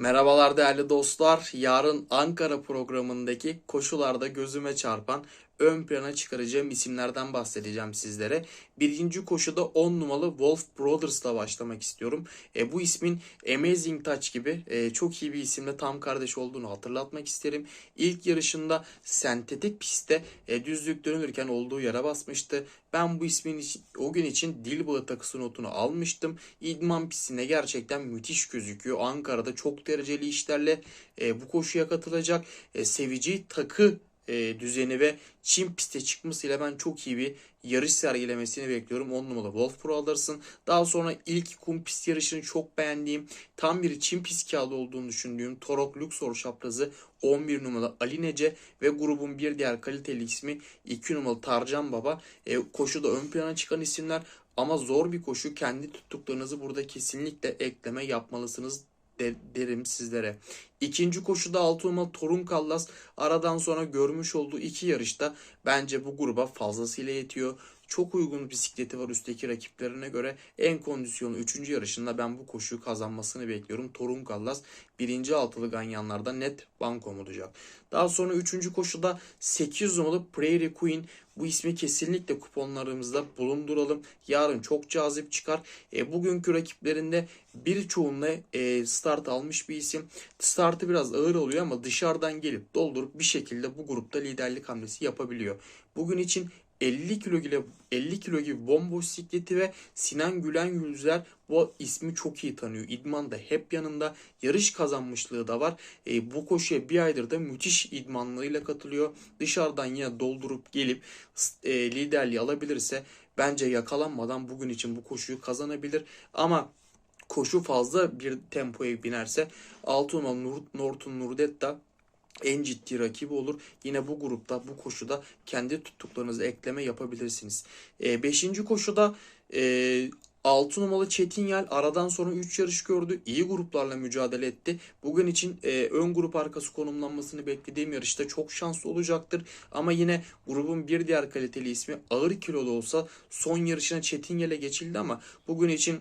Merhabalar değerli dostlar. Yarın Ankara programındaki koşularda gözüme çarpan ön plana çıkaracağım isimlerden bahsedeceğim sizlere. Birinci koşuda 10 numaralı Wolf Brothers'la başlamak istiyorum. E, bu ismin Amazing Touch gibi e, çok iyi bir isimle tam kardeş olduğunu hatırlatmak isterim. İlk yarışında sentetik pistte e, düzlük dönülürken olduğu yere basmıştı. Ben bu ismin için, o gün için Dilbağı takısı notunu almıştım. İdman pistine gerçekten müthiş gözüküyor. Ankara'da çok dereceli işlerle e, bu koşuya katılacak. E, seveceği takı e, düzeni ve Çin piste çıkmasıyla ben çok iyi bir yarış sergilemesini bekliyorum. 10 numaralı Wolf Pro alırsın. Daha sonra ilk kum pist yarışını çok beğendiğim, tam bir Çin pist kağıdı olduğunu düşündüğüm Torok Luxor şaprazı 11 numaralı Ali Nece ve grubun bir diğer kaliteli ismi 2 numaralı Tarcan Baba. E, koşuda ön plana çıkan isimler ama zor bir koşu. Kendi tuttuklarınızı burada kesinlikle ekleme yapmalısınız derim sizlere. İkinci koşuda 6 numaralı Torun Kallas aradan sonra görmüş olduğu iki yarışta bence bu gruba fazlasıyla yetiyor. Çok uygun bisikleti var üstteki rakiplerine göre. En kondisyonu 3. yarışında ben bu koşuyu kazanmasını bekliyorum. Torun Kallas birinci altılı ganyanlarda net bankom olacak. Daha sonra 3. koşuda 8 numaralı Prairie Queen. Bu ismi kesinlikle kuponlarımızda bulunduralım. Yarın çok cazip çıkar. E, bugünkü rakiplerinde birçoğunla e, start almış bir isim. Startı biraz ağır oluyor ama dışarıdan gelip doldurup bir şekilde bu grupta liderlik hamlesi yapabiliyor. Bugün için 50 kilo gibi 50 kilo gibi bomboş sikleti ve Sinan Gülen Yüzler bu ismi çok iyi tanıyor. İdman da hep yanında. Yarış kazanmışlığı da var. E, bu koşuya bir aydır da müthiş idmanlarıyla katılıyor. Dışarıdan yine doldurup gelip e, liderliği alabilirse bence yakalanmadan bugün için bu koşuyu kazanabilir. Ama koşu fazla bir tempoya binerse 6 numaralı Nur, Norton Nurdetta en ciddi rakibi olur. Yine bu grupta bu koşuda kendi tuttuklarınızı ekleme yapabilirsiniz. 5. koşuda e, 6 numaralı Çetinyel aradan sonra 3 yarış gördü. İyi gruplarla mücadele etti. Bugün için e, ön grup arkası konumlanmasını beklediğim yarışta çok şanslı olacaktır. Ama yine grubun bir diğer kaliteli ismi ağır kilolu olsa son yarışına Çetinyel'e geçildi ama bugün için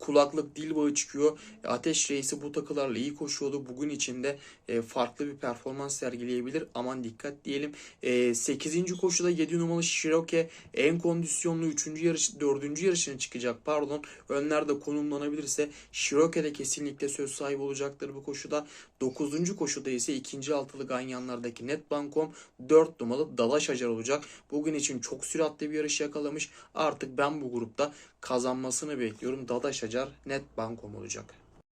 kulaklık dil bağı çıkıyor. E, Ateş Reisi bu takılarla iyi koşuyordu. Bugün içinde e, farklı bir performans sergileyebilir. Aman dikkat diyelim. E, 8. koşuda 7 numaralı Shiroke en kondisyonlu 3. yarış 4. yarışına çıkacak. Pardon. Önlerde konumlanabilirse Shiroke de kesinlikle söz sahibi olacaktır bu koşuda. 9. koşuda ise 2. altılı ganyanlardaki net bankom 4 numaralı Dalaş Acar olacak. Bugün için çok süratli bir yarış yakalamış. Artık ben bu grupta kazanmasını bekliyorum. Dadaş Acar net olacak.